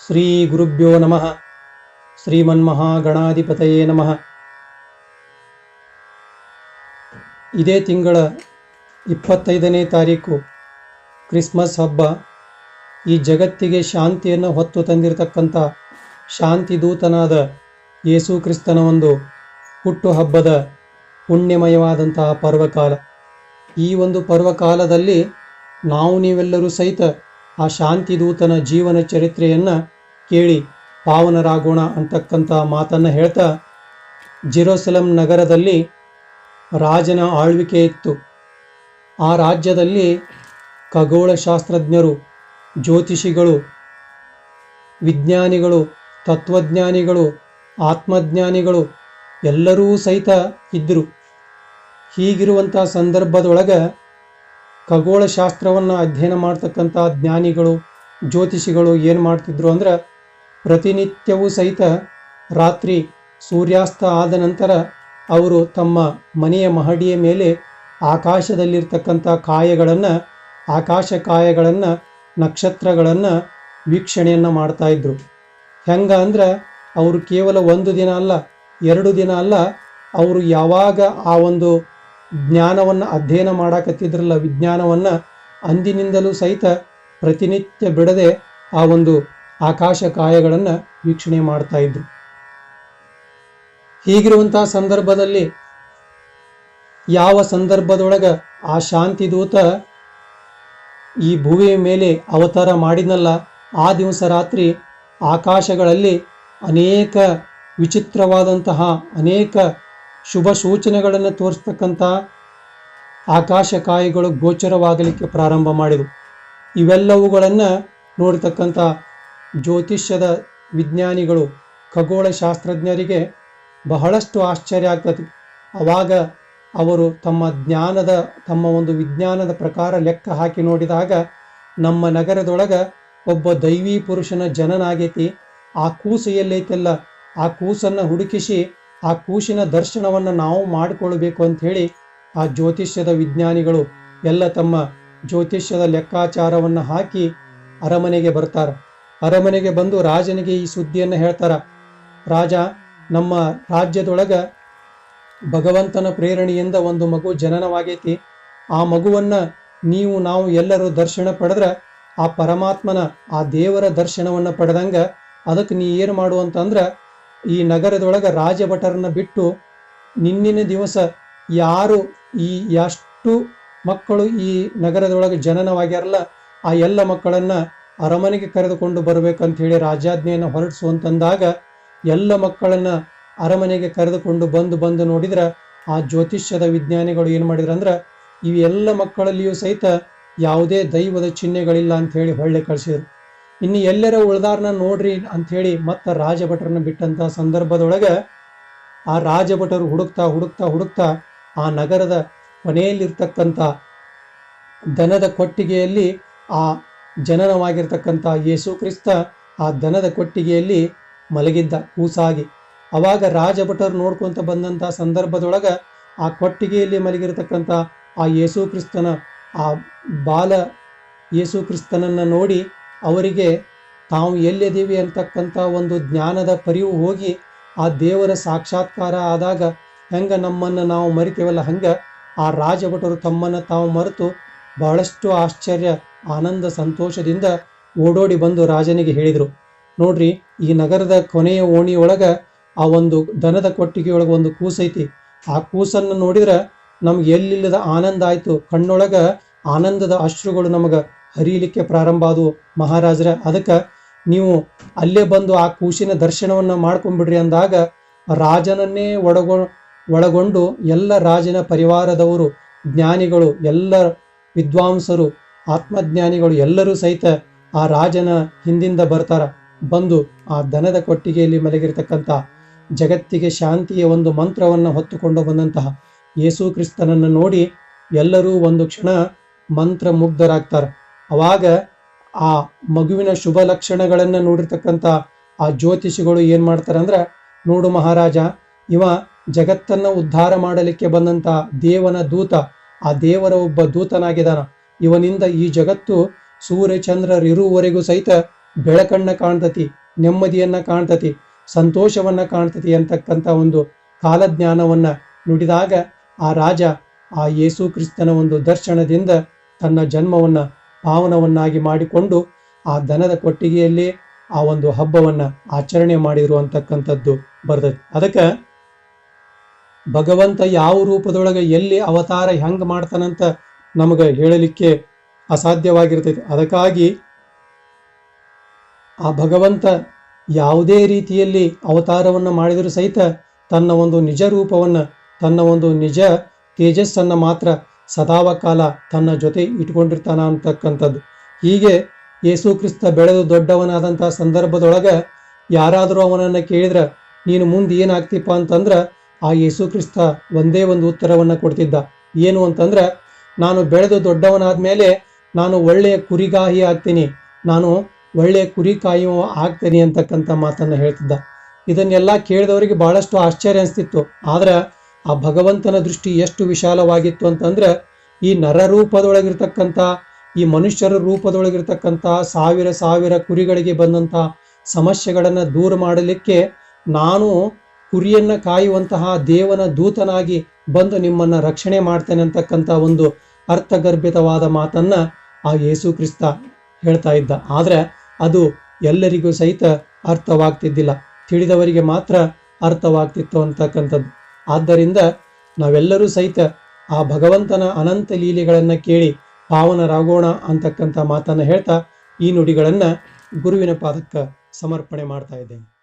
ಶ್ರೀ ಗುರುಭ್ಯೋ ನಮಃ ಶ್ರೀಮನ್ಮಹಾಗಣಾಧಿಪತಯೇ ನಮಃ ಇದೇ ತಿಂಗಳ ಇಪ್ಪತ್ತೈದನೇ ತಾರೀಕು ಕ್ರಿಸ್ಮಸ್ ಹಬ್ಬ. ಈ ಜಗತ್ತಿಗೆ ಶಾಂತಿಯನ್ನು ಹೊತ್ತು ತಂದಿರತಕ್ಕಂಥ ಶಾಂತಿ ದೂತನಾದ ಯೇಸು ಕ್ರಿಸ್ತನ ಒಂದು ಹುಟ್ಟುಹಬ್ಬದ ಪುಣ್ಯಮಯವಾದಂತಹ ಪರ್ವಕಾಲ. ಈ ಒಂದು ಪರ್ವಕಾಲದಲ್ಲಿ ನಾವು ನೀವೆಲ್ಲರೂ ಸಹಿತ ಆ ಶಾಂತಿದೂತನ ಜೀವನ ಚರಿತ್ರೆಯನ್ನು ಕೇಳಿ ಪಾವನರಾಗೋಣ ಅಂತಕ್ಕಂಥ ಮಾತನ್ನು ಹೇಳ್ತಾ ಜೆರೂಸಲಂ ನಗರದಲ್ಲಿ ರಾಜನ ಆಳ್ವಿಕೆ ಇತ್ತು. ಆ ರಾಜ್ಯದಲ್ಲಿ ಖಗೋಳಶಾಸ್ತ್ರಜ್ಞರು, ಜ್ಯೋತಿಷಿಗಳು, ವಿಜ್ಞಾನಿಗಳು, ತತ್ವಜ್ಞಾನಿಗಳು, ಆತ್ಮಜ್ಞಾನಿಗಳು ಎಲ್ಲರೂ ಸಹಿತ ಇದ್ದರು ಹೀಗಿರುವಂಥ ಸಂದರ್ಭದೊಳಗೆ ಖಗೋಳಶಾಸ್ತ್ರವನ್ನು ಅಧ್ಯಯನ ಮಾಡ್ತಕ್ಕಂಥ ಜ್ಞಾನಿಗಳು, ಜ್ಯೋತಿಷಿಗಳು ಏನು ಮಾಡ್ತಿದ್ರು ಅಂದ್ರೆ ಪ್ರತಿನಿತ್ಯವೂ ಸಹಿತ ರಾತ್ರಿ ಸೂರ್ಯಾಸ್ತ ಆದ ನಂತರ ಅವರು ತಮ್ಮ ಮನೆಯ ಮಹಡಿಯ ಮೇಲೆ ಆಕಾಶದಲ್ಲಿರ್ತಕ್ಕಂಥ ಕಾಯಗಳನ್ನು, ಆಕಾಶ ಕಾಯಗಳನ್ನು, ನಕ್ಷತ್ರಗಳನ್ನು ವೀಕ್ಷಣೆಯನ್ನು ಮಾಡ್ತಾ ಇದ್ರು. ಹೆಂಗ ಅಂದ್ರೆ ಅವರು ಕೇವಲ ಒಂದು ದಿನ ಅಲ್ಲ, ಎರಡು ದಿನ ಅಲ್ಲ, ಅವರು ಯಾವಾಗ ಆ ಒಂದು ಜ್ಞಾನವನ್ನು ಅಧ್ಯಯನ ಮಾಡಾಕತ್ತಿದ್ರಲ್ಲ ವಿಜ್ಞಾನವನ್ನು, ಅಂದಿನಿಂದಲೂ ಸಹಿತ ಪ್ರತಿನಿತ್ಯ ಬಿಡದೆ ಆ ಒಂದು ಆಕಾಶ ಕಾಯಗಳನ್ನು ವೀಕ್ಷಣೆ ಮಾಡ್ತಾ ಇದ್ರು. ಹೀಗಿರುವಂತಹ ಸಂದರ್ಭದಲ್ಲಿ ಯಾವ ಸಂದರ್ಭದೊಳಗ ಆ ಶಾಂತಿ ದೂತ ಈ ಭೂಮಿಯ ಮೇಲೆ ಅವತಾರ ಮಾಡಿದ್ನಲ್ಲ, ಆ ದಿವಸ ರಾತ್ರಿ ಆಕಾಶಗಳಲ್ಲಿ ಅನೇಕ ವಿಚಿತ್ರವಾದಂತಹ ಅನೇಕ ಶುಭ ಸೂಚನೆಗಳನ್ನು ತೋರಿಸ್ತಕ್ಕಂಥ ಆಕಾಶಕಾಯಿಗಳು ಗೋಚರವಾಗಲಿಕ್ಕೆ ಪ್ರಾರಂಭ ಮಾಡಿದವು. ಇವೆಲ್ಲವುಗಳನ್ನು ನೋಡ್ತಕ್ಕಂಥ ಜ್ಯೋತಿಷ್ಯದ ವಿಜ್ಞಾನಿಗಳು, ಖಗೋಳಶಾಸ್ತ್ರಜ್ಞರಿಗೆ ಬಹಳಷ್ಟು ಆಶ್ಚರ್ಯ ಆಗ್ತದೆ. ಆವಾಗ ಅವರು ತಮ್ಮ ಜ್ಞಾನದ, ತಮ್ಮ ಒಂದು ವಿಜ್ಞಾನದ ಪ್ರಕಾರ ಲೆಕ್ಕ ಹಾಕಿ ನೋಡಿದಾಗ ನಮ್ಮ ನಗರದೊಳಗೆ ಒಬ್ಬ ದೈವೀ ಪುರುಷನ ಜನನಾಗೈತಿ. ಆ ಕೂಸು ಎಲ್ಲೈತಲ್ಲ ಆ ಕೂಸನ್ನು ಹುಡುಕಿಸಿ ಆ ಕೂಸಿನ ದರ್ಶನವನ್ನು ನಾವು ಮಾಡಿಕೊಳ್ಬೇಕು ಹೇಳಿ ಆ ಜ್ಯೋತಿಷ್ಯದ ವಿಜ್ಞಾನಿಗಳು ಎಲ್ಲ ತಮ್ಮ ಜ್ಯೋತಿಷ್ಯದ ಲೆಕ್ಕಾಚಾರವನ್ನು ಹಾಕಿ ಅರಮನೆಗೆ ಬರ್ತಾರೆ. ಅರಮನೆಗೆ ಬಂದು ರಾಜನಿಗೆ ಈ ಸುದ್ದಿಯನ್ನು ಹೇಳ್ತಾರ. ರಾಜ, ನಮ್ಮ ರಾಜ್ಯದೊಳಗ ಭಗವಂತನ ಪ್ರೇರಣೆಯಿಂದ ಒಂದು ಮಗು ಜನನವಾಗೈತಿ. ಆ ಮಗುವನ್ನ ನೀವು, ನಾವು ಎಲ್ಲರೂ ದರ್ಶನ ಪಡೆದ್ರೆ ಆ ಪರಮಾತ್ಮನ ಆ ದೇವರ ದರ್ಶನವನ್ನು ಪಡೆದಂಗ ಅದಕ್ಕೆ ನೀ ಏನು ಮಾಡು ಅಂತಂದ್ರೆ ಈ ನಗರದೊಳಗೆ ರಾಜಭಟರನ್ನ ಬಿಟ್ಟು ನಿನ್ನಿನ ದಿವಸ ಯಾರು ಈ ಎಷ್ಟು ಮಕ್ಕಳು ಈ ನಗರದೊಳಗೆ ಜನನವಾಗ್ಯಾರಲ್ಲ, ಆ ಎಲ್ಲ ಮಕ್ಕಳನ್ನ ಅರಮನೆಗೆ ಕರೆದುಕೊಂಡು ಬರಬೇಕಂತ ಹೇಳಿ ರಾಜಾಜ್ಞೆಯನ್ನು ಹೊರಡಿಸುವಂತಂದಾಗ ಎಲ್ಲ ಮಕ್ಕಳನ್ನ ಅರಮನೆಗೆ ಕರೆದುಕೊಂಡು ಬಂದು ಬಂದು ನೋಡಿದ್ರೆ ಆ ಜ್ಯೋತಿಷ್ಯದ ವಿಜ್ಞಾನಿಗಳು ಏನು ಮಾಡಿದ್ರು ಅಂದ್ರೆ ಇವೆಲ್ಲ ಮಕ್ಕಳಲ್ಲಿಯೂ ಸಹಿತ ಯಾವುದೇ ದೈವದ ಚಿಹ್ನೆಗಳಿಲ್ಲ ಅಂತ ಹೇಳಿ ಹೊಳ್ಳೆ ಕಳಿಸಿದ್ರು. ಇನ್ನು ಎಲ್ಲರ ಉಳ್ದಾರ್ನ ನೋಡ್ರಿ ಹೇಳಿ ಮತ್ತೆ ರಾಜಭಟರನ್ನ ಬಿಟ್ಟಂತ ಸಂದರ್ಭದೊಳಗೆ ಆ ರಾಜಭಟರು ಹುಡುಕ್ತಾ ಹುಡುಕ್ತಾ ಹುಡುಕ್ತಾ ಆ ನಗರದ ಕೊನೆಯಲ್ಲಿರ್ತಕ್ಕಂಥ ದನದ ಕೊಟ್ಟಿಗೆಯಲ್ಲಿ ಆ ಜನನವಾಗಿರ್ತಕ್ಕಂಥ ಯೇಸು ಕ್ರಿಸ್ತ ಆ ದನದ ಕೊಟ್ಟಿಗೆಯಲ್ಲಿ ಮಲಗಿದ್ದ, ಕೂಸಾಗಿ. ಅವಾಗ ರಾಜಭಟರು ನೋಡ್ಕೊಂತ ಬಂದಂಥ ಸಂದರ್ಭದೊಳಗೆ ಆ ಕೊಟ್ಟಿಗೆಯಲ್ಲಿ ಮಲಗಿರತಕ್ಕಂಥ ಆ ಯೇಸು ಕ್ರಿಸ್ತನ, ಆ ಬಾಲ ಯೇಸು ಕ್ರಿಸ್ತನನ್ನು ನೋಡಿ ಅವರಿಗೆ ತಾವು ಎಲ್ಲಿದ್ದೀವಿ ಅಂತಕ್ಕಂಥ ಒಂದು ಜ್ಞಾನದ ಪರಿವು ಹೋಗಿ ಆ ದೇವರ ಸಾಕ್ಷಾತ್ಕಾರ ಆದಾಗ ಹೆಂಗೆ ನಮ್ಮನ್ನು ನಾವು ಮರಿತೇವಲ್ಲ ಹಂಗೆ ಆ ರಾಜಭಟರು ತಮ್ಮನ್ನು ತಾವು ಮರೆತು ಬಹಳಷ್ಟು ಆಶ್ಚರ್ಯ, ಆನಂದ, ಸಂತೋಷದಿಂದ ಓಡೋಡಿ ಬಂದು ರಾಜನಿಗೆ ಹೇಳಿದರು. ನೋಡ್ರಿ, ಈ ನಗರದ ಕೊನೆಯ ಓಣಿಯೊಳಗೆ ಆ ಒಂದು ದನದ ಕೊಟ್ಟಿಗೆಯೊಳಗೆ ಒಂದು ಕೂಸೈತಿ. ಆ ಕೂಸನ್ನು ನೋಡಿದ್ರೆ ನಮ್ಗೆ ಎಲ್ಲಿಲ್ಲದ ಆನಂದ ಆಯಿತು. ಕಣ್ಣೊಳಗೆ ಆನಂದದ ಅಶ್ರುಗಳು ನಮಗೆ ಹರಿಯಲಿಕ್ಕೆ ಪ್ರಾರಂಭ ಆದವು. ಮಹಾರಾಜರ, ಅದಕ್ಕೆ ನೀವು ಅಲ್ಲೇ ಬಂದು ಆ ಕೂಸಿನ ದರ್ಶನವನ್ನು ಮಾಡ್ಕೊಂಡ್ಬಿಡ್ರಿ ಅಂದಾಗ ರಾಜನನ್ನೇ ಒಳಗೊ ಒಳಗೊಂಡು ಎಲ್ಲ ರಾಜನ ಪರಿವಾರದವರು, ಜ್ಞಾನಿಗಳು, ಎಲ್ಲ ವಿದ್ವಾಂಸರು, ಆತ್ಮಜ್ಞಾನಿಗಳು ಎಲ್ಲರೂ ಸಹಿತ ಆ ರಾಜನ ಹಿಂದಿಂದ ಬರ್ತಾರ. ಬಂದು ಆ ದನದ ಕೊಟ್ಟಿಗೆಯಲ್ಲಿ ಮಲಗಿರ್ತಕ್ಕಂಥ ಜಗತ್ತಿಗೆ ಶಾಂತಿಯ ಒಂದು ಮಂತ್ರವನ್ನು ಹೊತ್ತುಕೊಂಡು ಬಂದಂತಹ ಯೇಸು ಕ್ರಿಸ್ತನನ್ನು ನೋಡಿ ಎಲ್ಲರೂ ಒಂದು ಕ್ಷಣ ಮಂತ್ರ ಮುಗ್ಧರಾಗ್ತಾರೆ ಅವಾಗ ಆ ಮಗುವಿನ ಶುಭ ಲಕ್ಷಣಗಳನ್ನು ನೋಡಿರ್ತಕ್ಕಂಥ ಆ ಜ್ಯೋತಿಷಿಗಳು ಏನು ಮಾಡ್ತಾರೆ ಅಂದ್ರೆ ನೋಡು ಮಹಾರಾಜ, ಇವ ಜಗತ್ತನ್ನ ಉದ್ಧಾರ ಮಾಡಲಿಕ್ಕೆ ಬಂದಂತ ದೇವನ ದೂತ, ಆ ದೇವರ ಒಬ್ಬ ದೂತನಾಗಿದ್ದಾನ. ಇವನಿಂದ ಈ ಜಗತ್ತು ಸೂರ್ಯ ಚಂದ್ರರಿರುವವರೆಗೂ ಸಹಿತ ಬೆಳಕನ್ನ ಕಾಣ್ತತಿ, ನೆಮ್ಮದಿಯನ್ನ ಕಾಣ್ತತಿ, ಸಂತೋಷವನ್ನ ಕಾಣ್ತತಿ ಅಂತಕ್ಕಂಥ ಒಂದು ಕಾಲಜ್ಞಾನವನ್ನ ನುಡಿದಾಗ ಆ ರಾಜ ಆ ಯೇಸು ಕ್ರಿಸ್ತನ ಒಂದು ದರ್ಶನದಿಂದ ತನ್ನ ಜನ್ಮವನ್ನ ಪಾವನವನ್ನಾಗಿ ಮಾಡಿಕೊಂಡು ಆ ದನದ ಕೊಟ್ಟಿಗೆಯಲ್ಲಿ ಆ ಒಂದು ಹಬ್ಬವನ್ನ ಆಚರಣೆ ಮಾಡಿದ್ರು ಅಂತಕ್ಕಂಥದ್ದು ಬರ್ತದೆ. ಅದಕ್ಕೆ ಭಗವಂತ ಯಾವ ರೂಪದೊಳಗೆ ಎಲ್ಲಿ ಅವತಾರ ಹೆಂಗ್ ಮಾಡ್ತಾನಂತ ನಮಗೆ ಹೇಳಲಿಕ್ಕೆ ಅಸಾಧ್ಯವಾಗಿರ್ತೈತಿ. ಅದಕ್ಕಾಗಿ ಆ ಭಗವಂತ ಯಾವುದೇ ರೀತಿಯಲ್ಲಿ ಅವತಾರವನ್ನು ಮಾಡಿದರೂ ಸಹಿತ ತನ್ನ ಒಂದು ನಿಜ ರೂಪವನ್ನು, ತನ್ನ ಒಂದು ನಿಜ ತೇಜಸ್ಸನ್ನು ಮಾತ್ರ ಸದಾವ ಕಾಲ ತನ್ನ ಜೊತೆ ಇಟ್ಕೊಂಡಿರ್ತಾನ ಅಂತಕ್ಕಂಥದ್ದು ಹೀಗೆ ಯೇಸು ಕ್ರಿಸ್ತ ಬೆಳೆದು ದೊಡ್ಡವನಾದಂಥ ಸಂದರ್ಭದೊಳಗೆ ಯಾರಾದರೂ ಅವನನ್ನು ಕೇಳಿದ್ರೆ, ನೀನು ಮುಂದೆ ಏನಾಗ್ತಿಪ್ಪ ಅಂತಂದ್ರೆ, ಆ ಯೇಸು ಕ್ರಿಸ್ತ ಒಂದೇ ಒಂದು ಉತ್ತರವನ್ನು ಕೊಡ್ತಿದ್ದ. ಏನು ಅಂತಂದ್ರೆ, ನಾನು ಬೆಳೆದು ದೊಡ್ಡವನಾದ ಮೇಲೆ ನಾನು ಒಳ್ಳೆಯ ಕುರಿಗಾಹಿ ಆಗ್ತೀನಿ. ನಾನು ಒಳ್ಳೆಯ ಕುರಿ ಕಾಯುವ ಆಗ್ತೀನಿ ಅಂತಕ್ಕಂಥ ಮಾತನ್ನು ಹೇಳ್ತಿದ್ದ. ಇದನ್ನೆಲ್ಲ ಕೇಳಿದವರಿಗೆ ಬಹಳಷ್ಟು ಆಶ್ಚರ್ಯ ಅನಿಸ್ತಿತ್ತು. ಆದ್ರೆ ಆ ಭಗವಂತನ ದೃಷ್ಟಿ ಎಷ್ಟು ವಿಶಾಲವಾಗಿತ್ತು ಅಂತಂದ್ರೆ ಈ ನರ ರೂಪದೊಳಗಿರ್ತಕ್ಕಂಥ, ಈ ಮನುಷ್ಯರ ರೂಪದೊಳಗಿರ್ತಕ್ಕಂಥ ಸಾವಿರ ಸಾವಿರ ಕುರಿಗಳಿಗೆ ಬಂದಂಥ ಸಮಸ್ಯೆಗಳನ್ನು ದೂರ ಮಾಡಲಿಕ್ಕೆ ನಾನು ಕುರಿಯನ್ನ ಕಾಯುವಂತಹ ದೇವನ ದೂತನಾಗಿ ಬಂದು ನಿಮ್ಮನ್ನ ರಕ್ಷಣೆ ಮಾಡ್ತೇನೆ ಅಂತಕ್ಕಂಥ ಒಂದು ಅರ್ಥಗರ್ಭಿತವಾದ ಮಾತನ್ನ ಆ ಯೇಸು ಕ್ರಿಸ್ತ ಹೇಳ್ತಾ ಇದ್ದ. ಆದ್ರೆ ಅದು ಎಲ್ಲರಿಗೂ ಸಹಿತ ಅರ್ಥವಾಗ್ತಿದ್ದಿಲ್ಲ. ತಿಳಿದವರಿಗೆ ಮಾತ್ರ ಅರ್ಥವಾಗ್ತಿತ್ತು ಅಂತಕ್ಕಂಥದ್ದು. ಆದ್ದರಿಂದ ನಾವೆಲ್ಲರೂ ಸಹಿತ ಆ ಭಗವಂತನ ಅನಂತ ಲೀಲೆಗಳನ್ನು ಕೇಳಿ ಪಾವನರಾಗೋಣ ಅಂತಕ್ಕಂಥ ಮಾತನ್ನು ಹೇಳ್ತಾ ಈ ನುಡಿಗಳನ್ನು ಗುರುವಿನ ಪಾದಕ್ಕೆ ಸಮರ್ಪಣೆ ಮಾಡ್ತಾ ಇದ್ದೇನೆ.